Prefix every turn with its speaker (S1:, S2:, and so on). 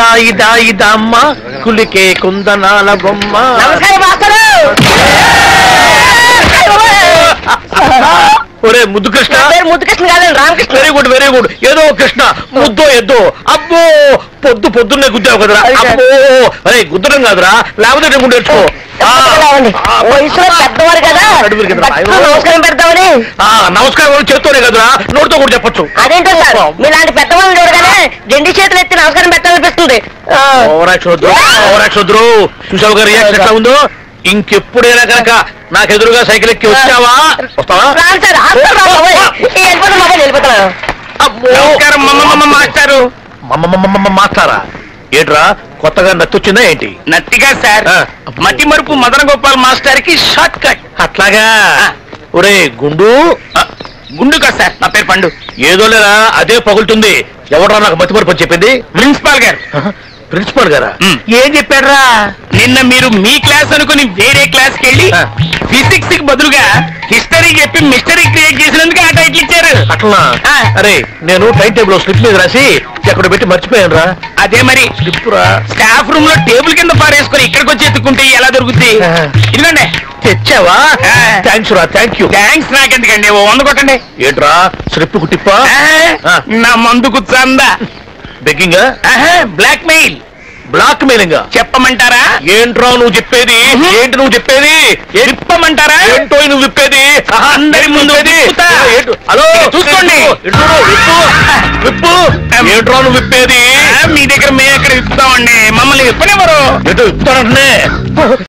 S1: దాయి దాయి దమ్మ కులికే కుందనాల బొమ్మ. ఒరే ముద్దు కృష్ణ
S2: నా పేరు ముద్దుకృష్ణ కాదండి Ramakrishna.
S1: Very good very good ఏదో కృష్ణ ముద్దో ఎద్దో అబ్బో పొద్దు పొద్దున్నే గుద్దావు కదరా. అబ్బో అరే గుద్దడం కాదురా. లేకపోతే నేను గుండె తెచ్చుకో ఆ,
S2: చెప్పగలవండి.
S1: ఆ,
S2: వయసులో పెద్దవారు కదా. నమస్కారం పెడతామని
S1: ఆ, నమస్కారం అని చేత్తోనే కదరా. నోటితో కూడా చెప్పొచ్చు.
S2: అదేంటో సార్ మీలాంటి పెద్దవాళ్ళు రెండు చేతులు ఎత్తి నమస్కారం పెట్టాలనిపిస్తుంది.
S1: వద్దు చూసావు గారు రియాక్షన్ ఎట్లా ఉందో? ఇంకెప్పుడైనా కనుక నాకు ఎదురుగా సైకిల్ ఎక్కి వచ్చావా? వస్తావా?
S3: మాస్టారు.
S1: మాస్తారా ఏట్రా? కొత్తగా నచ్చొచ్చిందా ఏంటి?
S3: నత్తిగా సార్. మతి మరుపు మదన గోపాల్ మాస్టర్కి షార్ట్ కట్.
S1: అట్లాగా. ఒరే గుండు.
S3: గుండుగా సార్ నా పేరు పండు.
S1: ఏదో లేరా అదే పగులుతుంది. ఎవడరా నాకు మతి మరపు చెప్పింది?
S3: ప్రిన్సిపాల్ గారు.
S1: ప్రిన్సిపాల్ గారా. ఏం చెప్పాడ్రా?
S3: నిన్న మీరు మీ క్లాస్ అనుకుని వేరే క్లాస్కి వెళ్ళి. ఫిజిక్స్కి బదులుగా హిస్టరీ చెప్పి మిస్టరీ క్రియేట్ చేసినందుకు ఆ టైటిల్ ఇచ్చారు.
S1: అట్లా. అరే నేను టైం టేబుల్ స్లిప్ మీద రాసి ఎక్కడ పెట్టి మర్చిపోయాను రా
S3: అదే మరి.
S1: స్లిప్ రా.
S3: స్టాఫ్ రూమ్లో టేబుల్ కింద పారేసుకొని ఇక్కడికి వచ్చి ఎత్తుకుంటే ఎలా దొరుకుద్ది?
S1: ఆ.
S3: ఇదిగోండి.
S1: తెచ్చావా. థ్యాంక్స్ రా థ్యాంక్ యూ
S3: థ్యాంక్స్ నాకెందుకండి? ఓ వంద కొట్టండి.
S1: ఏంట్రా స్లిప్కు టిప్పా?
S3: ఆ,
S1: ఆ.
S3: నా మందుకు చందా.
S1: Begging
S3: blackmail
S1: blackmailing
S3: చెప్పమంటారా?
S1: ఏంట్రా నువ్వు చెప్పేది. ఏంటి నువ్వు చెప్పేది?
S3: చెప్పమంటారా?
S1: ఏంటో నువ్వు విప్పేది ఆహా,
S3: అందరి ముందు?
S1: హలో
S3: చూసుకోండి.
S1: విప్పు. విప్పు ఏంట్రా నువ్వు విప్పేది?
S3: మీ దగ్గర మేము ఎక్కడ ఇస్తామండి మమ్మల్ని చెప్పనివ్వరు
S1: ఎటు విప్పుతానంటే